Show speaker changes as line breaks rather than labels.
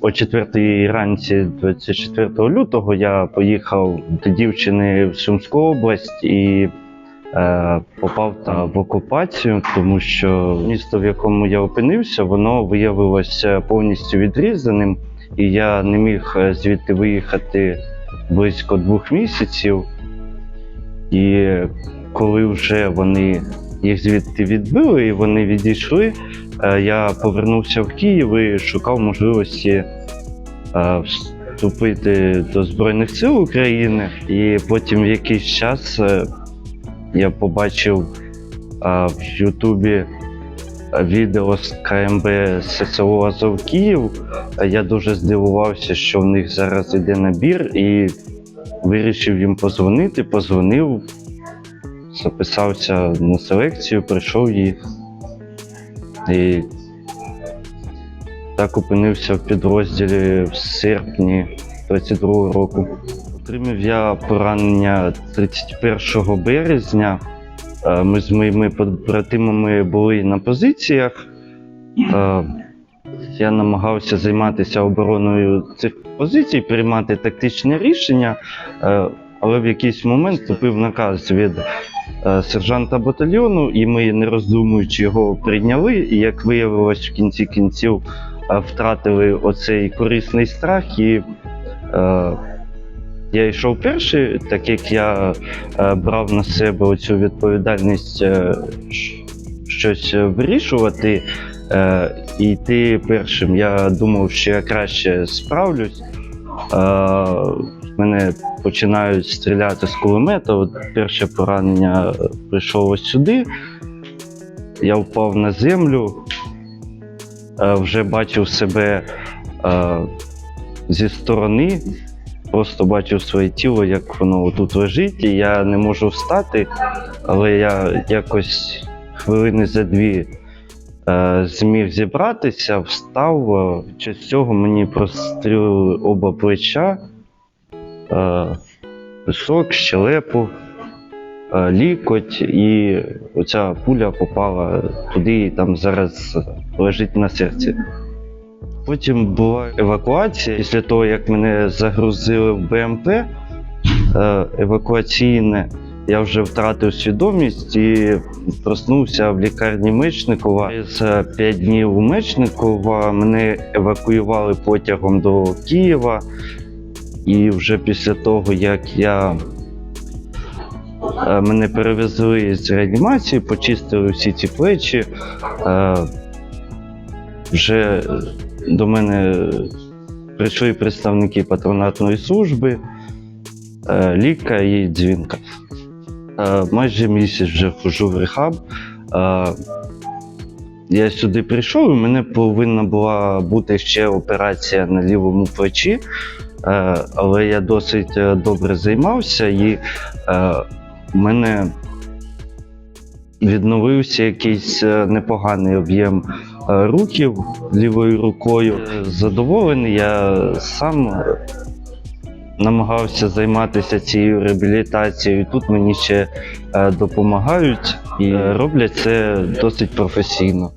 О 4 ранці 24 лютого я поїхав до дівчини в Сумську область і е, попав там в окупацію, тому що місто, в якому я опинився, воно виявилося повністю відрізаним, і я не міг е, звідти виїхати близько двох місяців. І коли вже вони їх звідти відбили і вони відійшли, е, я повернувся в Київ і шукав можливості е, вступити до Збройних сил України. І потім в якийсь час е, я побачив в Ютубі відео з КМБ ССО Азов Київ. Я дуже здивувався, що в них зараз іде набір, і вирішив їм позвонити. Позвонив, записався на селекцію, прийшов її. І так опинився в підрозділі в серпні 32 року. Отримав я поранення 31 березня. Е, Ми з моїми побратимами були на позиціях. Е, Я намагався займатися обороною цих позицій, приймати тактичні рішення, е, але в якийсь момент вступив наказ від сержанта батальйону, і ми, не роздумуючи, його прийняли. І як виявилось, в кінці кінців е, втратили оцей корисний страх. І е, я йшов перший, так як я е, брав на себе оцю відповідальність е, щось вирішувати. Е, і йти першим. Я думав, що я краще справлюсь. Е, мене починають стріляти з кулемета. От перше поранення е, прийшло ось сюди. Я впав на землю, е, вже бачив себе зі сторони, просто бачив своє тіло, як воно тут лежить, і я не можу встати, але я якось хвилини за дві зміг зібратися, встав. е, Під цього мені прострілили оба плеча, е, висок, щелепу, е, лікоть, і оця пуля попала туди і там зараз лежить на серці. Потім була евакуація. Після того, як мене загрузили в БМП е, евакуаційне, я вже втратив свідомість і проснувся в лікарні Мечникова. За п'ять днів у Мечникова мене евакуювали потягом до Києва. І вже після того, як я е, мене перевезли з реанімації, почистили всі ці плечі. е, Вже до мене прийшли представники патронатної служби, е, ліка і дзвінка. Е, Майже місяць вже ходжу в рехаб. Е, Я сюди прийшов, і мене повинна була бути ще операція на лівому плечі, Е, але я досить добре займався і в мене відновився якийсь непоганий об'єм рухів лівою рукою. Задоволений, я сам намагався займатися цією реабілітацією. Тут мені ще е, допомагають і е, роблять це досить професійно.